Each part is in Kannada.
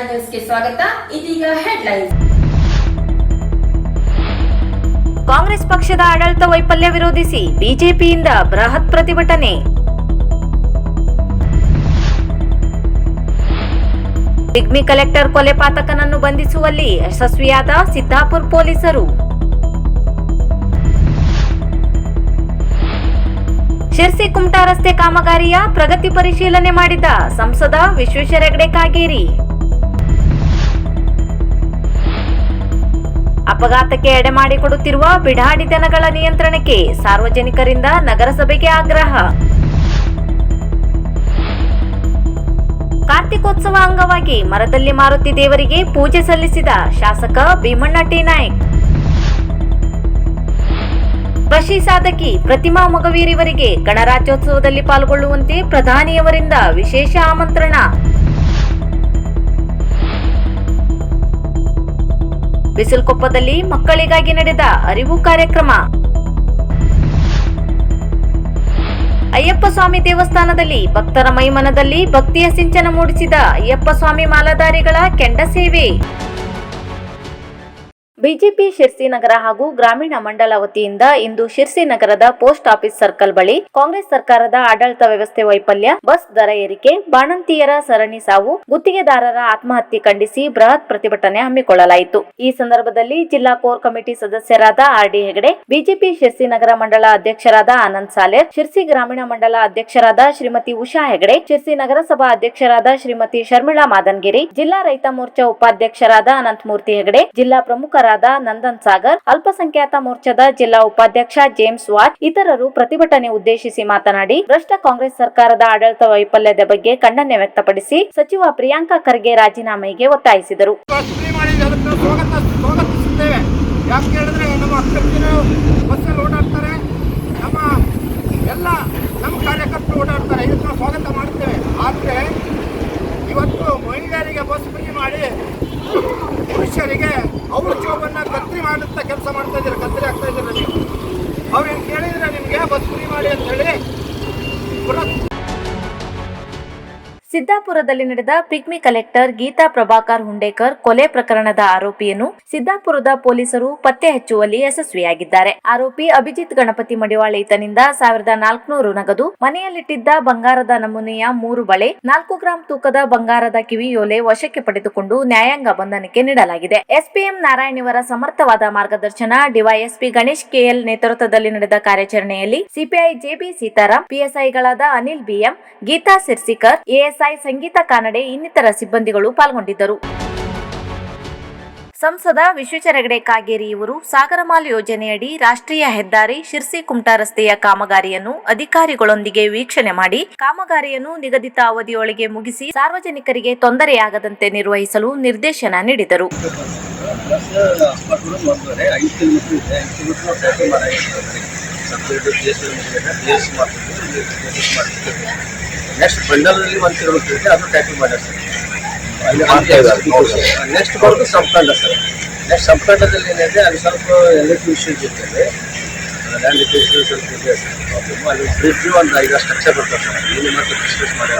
ರಾಜ್ ನ್ಯೂಸ್ಗೆ ಸ್ವಾಗತ. ಇದೀಗ ಹೆಡ್ಲೈನ್ಸ್. ಕಾಂಗ್ರೆಸ್ ಪಕ್ಷದ ಆಡಳಿತ ವೈಫಲ್ಯ ವಿರೋಧಿಸಿ ಬಿಜೆಪಿಯಿಂದ ಬೃಹತ್ ಪ್ರತಿಭಟನೆ. ಪಿಗ್ಮಿ ಕಲೆಕ್ಟರ್ ಕೊಲೆ ಪಾತಕನನ್ನು ಬಂಧಿಸುವಲ್ಲಿ ಯಶಸ್ವಿಯಾದ ಸಿದ್ದಾಪುರ್ ಪೊಲೀಸರು. ಶಿರ್ಸಿ ಕುಮಟಾ ರಸ್ತೆ ಕಾಮಗಾರಿಯ ಪ್ರಗತಿ ಪರಿಶೀಲನೆ ಮಾಡಿದ ಸಂಸದ ವಿಶ್ವೇಶ್ವರ ಹೆಗಡೆ ಕಾಗೇರಿ. ಅಪಘಾತಕ್ಕೆ ಎಡೆ ಮಾಡಿಕೊಡುತ್ತಿರುವ ಬಿಡಾಡಿ ದನಗಳ ನಿಯಂತ್ರಣಕ್ಕೆ ಸಾರ್ವಜನಿಕರಿಂದ ನಗರಸಭೆಗೆ ಆಗ್ರಹ. ಕಾರ್ತಿಕೋತ್ಸವ ಅಂಗವಾಗಿ ಮರದಲ್ಲಿ ಮಾರುತಿ ದೇವರಿಗೆ ಪೂಜೆ ಸಲ್ಲಿಸಿದ ಶಾಸಕ ಭೀಮಣ್ಣ ಟಿ. ನಾಯ್ಕ್. ಕೃಷಿ ಸಾಧಕಿ ಪ್ರತಿಮಾ ಮಗವೀರಿವರಿಗೆ ಗಣರಾಜ್ಯೋತ್ಸವದಲ್ಲಿ ಪಾಲ್ಗೊಳ್ಳುವಂತೆ ಪ್ರಧಾನಿಯವರಿಂದ ವಿಶೇಷ ಆಮಂತ್ರಣ. ಬಿಸಿಲ್ಕೊಪ್ಪದಲ್ಲಿ ಮಕ್ಕಳಿಗಾಗಿ ನಡೆದ ಅರಿವು ಕಾರ್ಯಕ್ರಮ. ಅಯ್ಯಪ್ಪ ಸ್ವಾಮಿ ದೇವಸ್ಥಾನದಲ್ಲಿ ಭಕ್ತರ ಮೈಮನದಲ್ಲಿ ಭಕ್ತಿಯ ಸಿಂಚನ ಮೂಡಿಸಿದ ಅಯ್ಯಪ್ಪ ಸ್ವಾಮಿ ಮಾಲಾಧಾರಿಗಳ ಕೆಂಡ ಸೇವೆ. ಬಿಜೆಪಿ ಶಿರ್ಸಿ ನಗರ ಹಾಗೂ ಗ್ರಾಮೀಣ ಮಂಡಲ ವತಿಯಿಂದ ಇಂದು ಶಿರ್ಸಿ ನಗರದ ಪೋಸ್ಟ್ ಆಫೀಸ್ ಸರ್ಕಲ್ ಬಳಿ ಕಾಂಗ್ರೆಸ್ ಸರ್ಕಾರದ ಆಡಳಿತ ವ್ಯವಸ್ಥೆ ವೈಫಲ್ಯ, ಬಸ್ ದರ ಏರಿಕೆ, ಬಾಣಂತಿಯರ ಸರಣಿ ಸಾವು, ಗುತ್ತಿಗೆದಾರರ ಆತ್ಮಹತ್ಯೆ ಖಂಡಿಸಿ ಬೃಹತ್ ಪ್ರತಿಭಟನೆ ಹಮ್ಮಿಕೊಳ್ಳಲಾಯಿತು. ಈ ಸಂದರ್ಭದಲ್ಲಿ ಜಿಲ್ಲಾ ಕೋರ್ ಕಮಿಟಿ ಸದಸ್ಯರಾದ R D Hegde, BJP Sirsi ನಗರ ಮಂಡಲ ಅಧ್ಯಕ್ಷರಾದ ಆನಂದ್ ಸಾಲೇರ್, ಶಿರ್ಸಿ ಗ್ರಾಮೀಣ ಮಂಡಲ ಅಧ್ಯಕ್ಷರಾದ ಶ್ರೀಮತಿ ಉಷಾ ಹೆಗಡೆ, ಶಿರ್ಸಿ ನಗರಸಭಾ ಅಧ್ಯಕ್ಷರಾದ ಶ್ರೀಮತಿ ಶರ್ಮಿಳಾ ಮಾದನ್ಗಿರಿ, ಜಿಲ್ಲಾ ರೈತ ಮೋರ್ಚಾ ಉಪಾಧ್ಯಕ್ಷರಾದ ಅನಂತಮೂರ್ತಿ ಹೆಗಡೆ, ಜಿಲ್ಲಾ ಪ್ರಮುಖರಾದ ನಂದನ್ ಸಾಗರ್, ಅಲ್ಪಸಂಖ್ಯಾತ ಮೋರ್ಚಾದ ಜಿಲ್ಲಾ ಉಪಾಧ್ಯಕ್ಷ ಜೇಮ್ಸ್ ವಾಚ್ ಇತರರು ಪ್ರತಿಭಟನೆ ಉದ್ದೇಶಿಸಿ ಮಾತನಾಡಿ, ಭ್ರಷ್ಟ ಕಾಂಗ್ರೆಸ್ ಸರ್ಕಾರದ ಆಡಳಿತ ವೈಫಲ್ಯದ ಬಗ್ಗೆ ಖಂಡನೆ ವ್ಯಕ್ತಪಡಿಸಿ, ಸಚಿವ ಪ್ರಿಯಾಂಕಾ ಖರ್ಗೆ ರಾಜೀನಾಮೆಗೆ ಒತ್ತಾಯಿಸಿದರು. ಇವತ್ತು ಮಹಿಳೆಯರಿಗೆ ಬಸ್ ಫ್ರೀ ಮಾಡಿ ಪುರುಷರಿಗೆ ಅವ್ರ ಜೋಬನ್ನ ಕತ್ರಿ ಮಾಡುತ್ತಾ ಕೆಲಸ ಮಾಡ್ತಾ ಇದ್ದೀರ? ಕತ್ರಿ ಆಗ್ತಾ ಇದ್ದೀರ ನೀವು? ಅವ್ರೇನು ಕೇಳಿದ್ರೆ ನಿಮಗೆ, ಬಸ್ ಮಾಡಿ ಅಂತ ಹೇಳಿ ಸಿದ್ದಾಪುರದಲ್ಲಿ ನಡೆದ ಪಿಗ್ಮಿ ಕಲೆಕ್ಟರ್ ಗೀತಾ ಪ್ರಭಾಕರ್ ಹುಂಡೇಕರ್ ಕೊಲೆ ಪ್ರಕರಣದ ಆರೋಪಿಯನ್ನು ಸಿದ್ದಾಪುರದ ಪೊಲೀಸರು ಪತ್ತೆ ಹಚ್ಚುವಲ್ಲಿ ಯಶಸ್ವಿಯಾಗಿದ್ದಾರೆ. ಆರೋಪಿ ಅಭಿಜಿತ್ ಗಣಪತಿ ಮಡಿವಾಳ ಈತನಿಂದ ಸಾವಿರದ ನಾಲ್ಕುನೂರು ನಗದು, ಮನೆಯಲ್ಲಿಟ್ಟಿದ್ದ ಬಂಗಾರದ ನಮೂನೆಯ ಮೂರು ಬಳೆ, ನಾಲ್ಕು ಗ್ರಾಂ ತೂಕದ ಬಂಗಾರದ ಕಿವಿಯೋಲೆ ವಶಕ್ಕೆ ಪಡೆದುಕೊಂಡು ನ್ಯಾಯಾಂಗ ಬಂಧನಕ್ಕೆ ನೀಡಲಾಗಿದೆ. ಎಸ್ಪಿಎಂ ನಾರಾಯಣಿವರ ಸಮರ್ಥವಾದ ಮಾರ್ಗದರ್ಶನ, ಡಿವೈಎಸ್ಪಿ ಗಣೇಶ್ ಕೆಎಲ್ ನೇತೃತ್ವದಲ್ಲಿ ನಡೆದ ಕಾರ್ಯಾಚರಣೆಯಲ್ಲಿ ಸಿಪಿಐ ಜೆಬಿ ಸೀತಾರಾಮ್ ಪಿಎಸ್ಐಗಳಾದ ಅನಿಲ್ ಬಿಎಂ, ಗೀತಾ ಸಿರ್ಸಿಕರ್ ಎಎಸ್ಐ ಸಂಗೀತ ಕಾನಡೆ ಇನ್ನಿತರ ಸಿಬ್ಬಂದಿಗಳು ಪಾಲ್ಗೊಂಡಿದ್ದರು. ಸಂಸದ ವಿಶ್ವೇಶ್ವರ ಹೆಗಡೆ ಕಾಗೇರಿ ಇವರು ಸಾಗರಮಾಲ್ ಯೋಜನೆಯಡಿ ರಾಷ್ಟ್ರೀಯ ಹೆದ್ದಾರಿ ಶಿರ್ಸಿ ಕುಮಟಾ ರಸ್ತೆಯ ಕಾಮಗಾರಿಯನ್ನು ಅಧಿಕಾರಿಗಳೊಂದಿಗೆ ವೀಕ್ಷಣೆ ಮಾಡಿ, ಕಾಮಗಾರಿಯನ್ನು ನಿಗದಿತ ಅವಧಿಯೊಳಗೆ ಮುಗಿಸಿ ಸಾರ್ವಜನಿಕರಿಗೆ ತೊಂದರೆಯಾಗದಂತೆ ನಿರ್ವಹಿಸಲು ನಿರ್ದೇಶನ ನೀಡಿದರು. ನೆಕ್ಸ್ಟ್ ಬಂಡಲ್ನಲ್ಲಿ ಒಂದು ಕಿಲೋಮೀಟ್ರ್ ಇದೆ ಅದು ಟ್ಯಾಕಲ್ ಮಾಡ್ಯಾರ ಸರ್ ಅಲ್ಲಿ ನೆಕ್ಸ್ಟ್ ಬರೋದು ಸಂಪಕಾಂಡ ಸರ್ ನೆಕ್ಸ್ಟ್ ಸಂಪಕಾಂಡದಲ್ಲಿ ಏನಿದೆ ಅಲ್ಲಿ ಸ್ವಲ್ಪ ಎಲೆಕ್ಟ್ರಿಕ್ ಇಶ್ಯೂಸ್ ಇರ್ತದೆ. ಲ್ಯಾಂಡ್ ಇಶ್ಯೂಸ್ ಸ್ವಲ್ಪ ಇದೆ ಸರ್ ಪ್ರಾಬ್ಲಮ್ ಅಲ್ಲಿ ಬ್ರಿಡ್ಜ್ ಒಂದು ಐದು ಸ್ಟ್ರಕ್ಚರ್ ಬರ್ತದೆ ಸರ್ ಏನು ಮತ್ತೆ ಡಿಸ್ಕಸ್ ಮಾಡಿ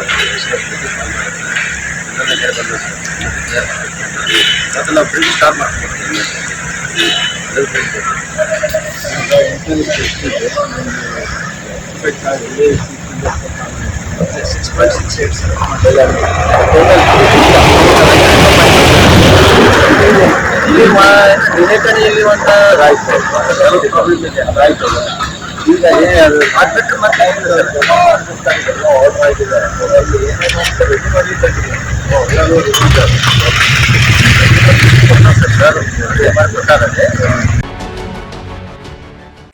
ಮತ್ತು ನಾವು ಬ್ರಿಡ್ಜ್ ಸ್ಟಾರ್ಟ್ ಮಾಡ್ಕೊಡ್ತೀವಿ six point six eight sir ಇಲ್ಲಿ ಮಾ ಬೇರೆ ಕಡೆಯಲ್ಲಿ ಒಂದು ರಾಯ್ತು ಸ್ವಲ್ಪ ಪ್ರಾಬ್ಲಮ್ ಇದೆ ರಾಯ್ತು ಈಗ ಏ ಅದು ಅದ್ಬಿಟ್ಟು ಮತ್ತೆ ಆರ್ಡರ್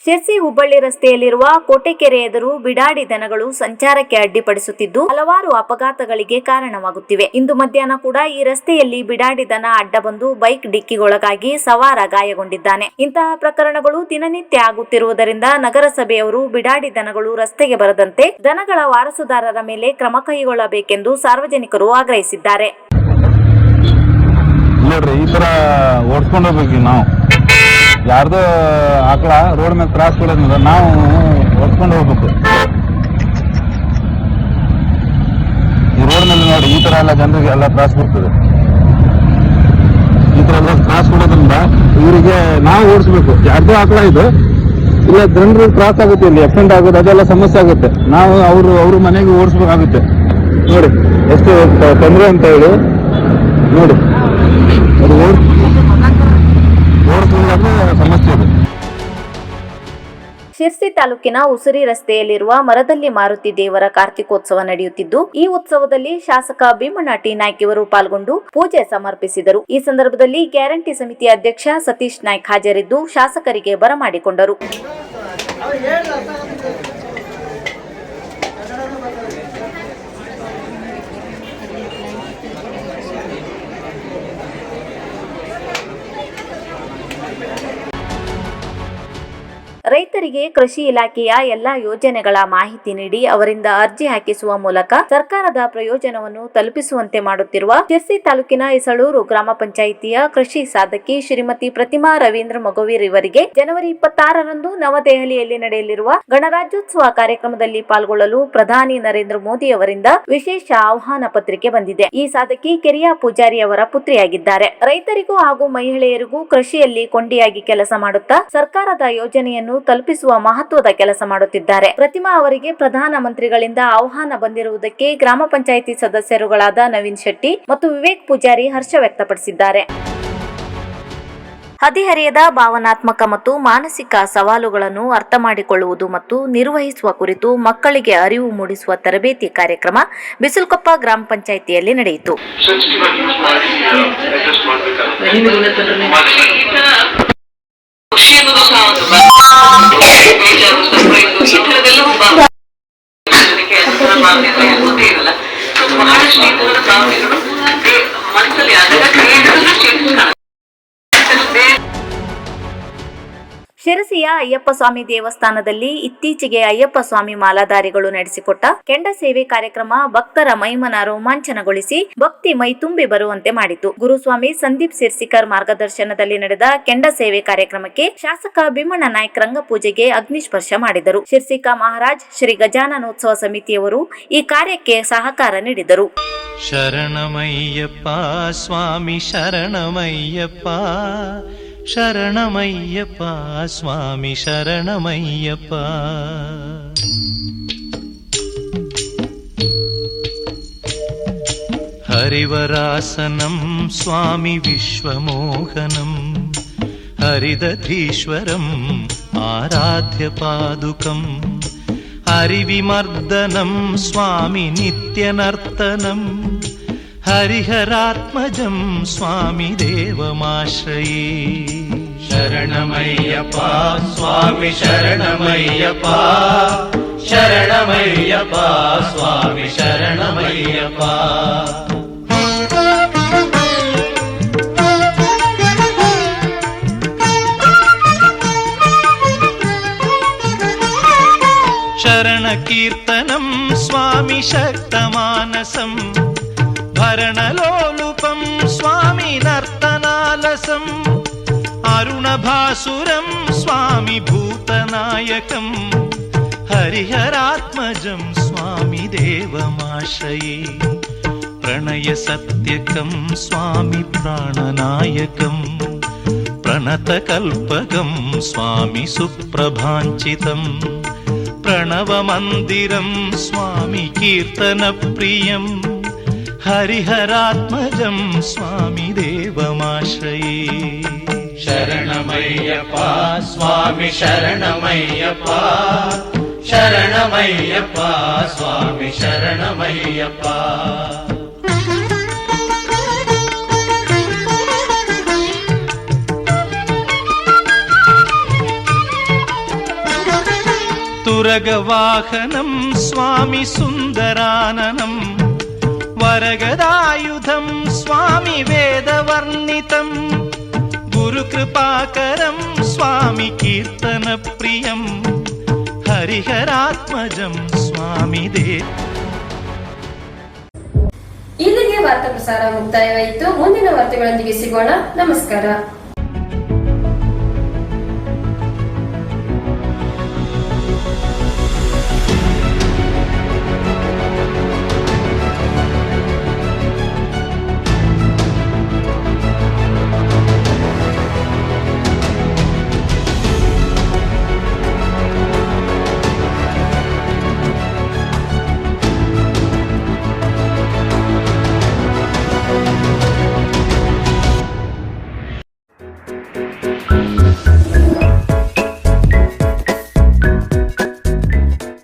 ಶಿರ್ಸಿ ಹುಬ್ಬಳ್ಳಿ ರಸ್ತೆಯಲ್ಲಿರುವ ಕೋಟೆಕೆರೆ ಎದುರು ಬಿಡಾಡಿ ದನಗಳು ಸಂಚಾರಕ್ಕೆ ಅಡ್ಡಿಪಡಿಸುತ್ತಿದ್ದು, ಹಲವಾರು ಅಪಘಾತಗಳಿಗೆ ಕಾರಣವಾಗುತ್ತಿವೆ. ಇಂದು ಮಧ್ಯಾಹ್ನ ಕೂಡ ಈ ರಸ್ತೆಯಲ್ಲಿ ಬಿಡಾಡಿ ದನ ಅಡ್ಡ ಬಂದು ಬೈಕ್ ಡಿಕ್ಕಿಗೊಳಗಾಗಿ ಸವಾರ ಗಾಯಗೊಂಡಿದ್ದಾನೆ. ಇಂತಹ ಪ್ರಕರಣಗಳು ದಿನನಿತ್ಯ ಆಗುತ್ತಿರುವುದರಿಂದ ನಗರಸಭೆಯವರು ಬಿಡಾಡಿ ದನಗಳು ರಸ್ತೆಗೆ ಬರದಂತೆ ದನಗಳ ವಾರಸುದಾರರ ಮೇಲೆ ಕ್ರಮ ಕೈಗೊಳ್ಳಬೇಕೆಂದು ಸಾರ್ವಜನಿಕರು ಆಗ್ರಹಿಸಿದ್ದಾರೆ. ನೋಡ್ರಿ, ಈ ತರ ನಾವು. ಯಾರ್ದೋ ಆಕಳ ರೋಡ್ ಮೇಲೆ ಕ್ರಾಸ್ ಕೊಡೋದ್ರಿಂದ ನಾವು ಹೊತ್ಕೊಂಡು ಹೋಗ್ಬೇಕು. ಈ ರೋಡ್ ಮೇಲೆ ನೋಡಿ, ಈ ತರ ಎಲ್ಲ ಜನರಿಗೆ ಎಲ್ಲ ತ್ರಾಸ ಬರ್ತದೆ. ಈ ತರ ಎಲ್ಲ ತ್ರಾಸ ಕೊಡೋದ್ರಿಂದ ಇವರಿಗೆ ನಾವು ಓಡಿಸ್ಬೇಕು. ಯಾರ್ದು ಆಕಳ ಇದು, ಇಲ್ಲ ಜನರು ತ್ರಾಸ ಆಗುತ್ತೆ ಇಲ್ಲಿ ಆಕ್ಸಿಡೆಂಟ್ ಆಗೋದು, ಅದೆಲ್ಲ ಸಮಸ್ಯೆ ಆಗುತ್ತೆ. ನಾವು ಅವರು, ಅವ್ರ ಮನೆಗೆ ಓಡಿಸ್ಬೇಕಾಗುತ್ತೆ. ನೋಡಿ, ಎಷ್ಟು ತೊಂದ್ರೆ ಅಂತ ಹೇಳಿ ಶಿರ್ಸಿ ತಾಲೂಕಿನ ಉಸಿರಿ ರಸ್ತೆಯಲ್ಲಿರುವ ಮರದಲ್ಲಿ ಮಾರುತಿ ದೇವರ ಕಾರ್ತಿಕೋತ್ಸವ ನಡೆಯುತ್ತಿದ್ದು, ಈ ಉತ್ಸವದಲ್ಲಿ ಶಾಸಕ ಭೀಮಣ್ಣ ಟಿ ನಾಯ್ಕ್ ಇವರು ಪಾಲ್ಗೊಂಡು ಪೂಜೆ ಸಮರ್ಪಿಸಿದರು. ಈ ಸಂದರ್ಭದಲ್ಲಿ ಗ್ಯಾರಂಟಿ ಸಮಿತಿ ಅಧ್ಯಕ್ಷ ಸತೀಶ್ ನಾಯ್ಕ ಹಾಜರಿದ್ದು ಶಾಸಕರಿಗೆ ಬರಮಾಡಿಕೊಂಡರು. ರೈತರಿಗೆ ಕೃಷಿ ಇಲಾಖೆಯ ಎಲ್ಲಾ ಯೋಜನೆಗಳ ಮಾಹಿತಿ ನೀಡಿ ಅವರಿಂದ ಅರ್ಜಿ ಹಾಕಿಸುವ ಮೂಲಕ ಸರ್ಕಾರದ ಪ್ರಯೋಜನವನ್ನು ತಲುಪಿಸುವಂತೆ ಮಾಡುತ್ತಿರುವ ಶಿರ್ಸಿ ತಾಲೂಕಿನ ಇಸಳೂರು ಗ್ರಾಮ ಪಂಚಾಯಿತಿಯ ಕೃಷಿ ಸಾಧಕಿ ಶ್ರೀಮತಿ ಪ್ರತಿಮಾ ರವೀಂದ್ರ ಮಗುವೀರ್ ಇವರಿಗೆ ಜನವರಿ ಇಪ್ಪತ್ತಾರರಂದು ನವದೆಹಲಿಯಲ್ಲಿ ನಡೆಯಲಿರುವ ಗಣರಾಜ್ಯೋತ್ಸವ ಕಾರ್ಯಕ್ರಮದಲ್ಲಿ ಪಾಲ್ಗೊಳ್ಳಲು ಪ್ರಧಾನಿ ನರೇಂದ್ರ ಮೋದಿ ಅವರಿಂದ ವಿಶೇಷ ಆಹ್ವಾನ ಪತ್ರಿಕೆ ಬಂದಿದೆ. ಈ ಸಾಧಕಿ ಕೆರಿಯಾ ಪೂಜಾರಿ ಅವರ ಪುತ್ರಿಯಾಗಿದ್ದಾರೆ. ರೈತರಿಗೂ ಹಾಗೂ ಮಹಿಳೆಯರಿಗೂ ಕೃಷಿಯಲ್ಲಿ ಕೊಂಡಿಯಾಗಿ ಕೆಲಸ ಮಾಡುತ್ತಾ ಸರ್ಕಾರದ ಯೋಜನೆಯನ್ನು ತಲುಪಿಸುವ ಮಹತ್ವದ ಕೆಲಸ ಮಾಡುತ್ತಿದ್ದಾರೆ. ಪ್ರತಿಮಾ ಅವರಿಗೆ ಪ್ರಧಾನ ಮಂತ್ರಿಗಳಿಂದ ಆಹ್ವಾನ ಬಂದಿರುವುದಕ್ಕೆ ಗ್ರಾಮ ಪಂಚಾಯಿತಿ ಸದಸ್ಯರುಗಳಾದ ನವೀನ್ ಶೆಟ್ಟಿ ಮತ್ತು ವಿವೇಕ್ ಪೂಜಾರಿ ಹರ್ಷ ವ್ಯಕ್ತಪಡಿಸಿದ್ದಾರೆ. ಹದಿಹರೆಯದ ಭಾವನಾತ್ಮಕ ಮತ್ತು ಮಾನಸಿಕ ಸವಾಲುಗಳನ್ನು ಅರ್ಥ ಮಾಡಿಕೊಳ್ಳುವುದು ಮತ್ತು ನಿರ್ವಹಿಸುವ ಕುರಿತು ಮಕ್ಕಳಿಗೆ ಅರಿವು ಮೂಡಿಸುವ ತರಬೇತಿ ಕಾರ್ಯಕ್ರಮ ಬಿಸಿಲ್ಕೊಪ್ಪ ಗ್ರಾಮ ಪಂಚಾಯಿತಿಯಲ್ಲಿ ನಡೆಯಿತು. ಖುಷಿ ಅನ್ನೋದು ಸಹ ಒಂದು ಬ- ಬೇಜಾರು surprise, ಈ ಥರದ್ದೆಲ್ಲವೂ ಬ- ಜನರಿಗೆ ಅದರ ಭಾವನೆಗಳು ಯಾವುದೇ ಇರಲ್ಲ So, ಬಹಳಷ್ಟು ಈ ಥರದ ಭಾವನೆಗಳು ಬೇ- ಮನಸ್ಸಲ್ಲಿ ಅದರ ಕ್ರಿಯೆಗಳನ್ನು ಶಿರಸಿಯ ಅಯ್ಯಪ್ಪ ಸ್ವಾಮಿ ದೇವಸ್ಥಾನದಲ್ಲಿ ಇತ್ತೀಚೆಗೆ ಅಯ್ಯಪ್ಪ ಸ್ವಾಮಿ ಮಾಲಾಧಾರಿಗಳು ನಡೆಸಿಕೊಟ್ಟ ಕೆಂಡ ಸೇವೆ ಕಾರ್ಯಕ್ರಮ ಭಕ್ತರ ಮೈಮನ ರೋಮಾಂಚನಗೊಳಿಸಿ ಭಕ್ತಿ ಮೈ ತುಂಬಿ ಬರುವಂತೆ ಮಾಡಿತು. ಗುರುಸ್ವಾಮಿ ಸಂದೀಪ್ ಸಿರ್ಸಿಕರ್ ಮಾರ್ಗದರ್ಶನದಲ್ಲಿ ನಡೆದ ಕೆಂಡ ಸೇವೆ ಕಾರ್ಯಕ್ರಮಕ್ಕೆ ಶಾಸಕ ಭೀಮಣ್ಣ ನಾಯ್ಕ್ ರಂಗಪೂಜೆಗೆ ಅಗ್ನಿಸ್ಪರ್ಶ ಮಾಡಿದರು. ಶಿರ್ಸಿಕಾ ಮಹಾರಾಜ್, ಶ್ರೀ ಗಜಾನನೋತ್ಸವ ಸಮಿತಿಯವರು ಈ ಕಾರ್ಯಕ್ಕೆ ಸಹಕಾರ ನೀಡಿದರು. ಶರಣಮಯ್ಯಪ್ಪ, ಸ್ವಾಮಿ ಶರಣಮಯ್ಯಪ್ಪ శరణమయ్యప్ప స్వామి శరణమయ్యప్ప. హరివరాసనం స్వామి విశ్వమోహనం. హరిదధీశ్వరం ఆరాధ్య పాదుకం. హరివిమర్దనం స్వామి నిత్యనర్తనం. ஹரிஹராத்மஜம் சுவாமி தேவமாஸ்ரயே. சரணமையப்பா சுவாமி சரணமையப்பா. சரணமையப்பா சுவாமி சரணமையப்பா. சரண கீர்த்தனம் சுவாமி சக்தமானசம். भरणलोलुपं स्वामि नर्तनालसम् अरुणभासुरं स्वामि भूतनायकम् हरिहरात्मजं स्वामि देवमाश्रये प्रणयसत्यकं स्वामि प्राणनायकम् प्रणतकल्पकं स्वामि सुप्रभाञ्चितम् प्रणवमन्दिरं स्वामि ஹரிஹராத்மஜம் சுவாமி தேவமாஸ்ரயே சரணமையப்பா சுவாமி சரணமையப்பா சரணமையப்பா சுவாமி சரணமையப்பா துரக வாகனம் சுவாமி சுந்தரானனம் वरगदायुधं स्वामि वेदवर्णितं गुरुकृपाकरं स्वामि कीर्तनप्रियं हरिहरात्मजं स्वामि देव ಇಲ್ಲಿಗೆ ವಾರ್ತಾ ಪ್ರಸಾರ ಮುಕ್ತಾಯವಾಯಿತು ಮುಂದಿನ ವಾರ್ತೆಗಳೊಂದಿಗೆ ಸಿಗೋಣ ನಮಸ್ಕಾರ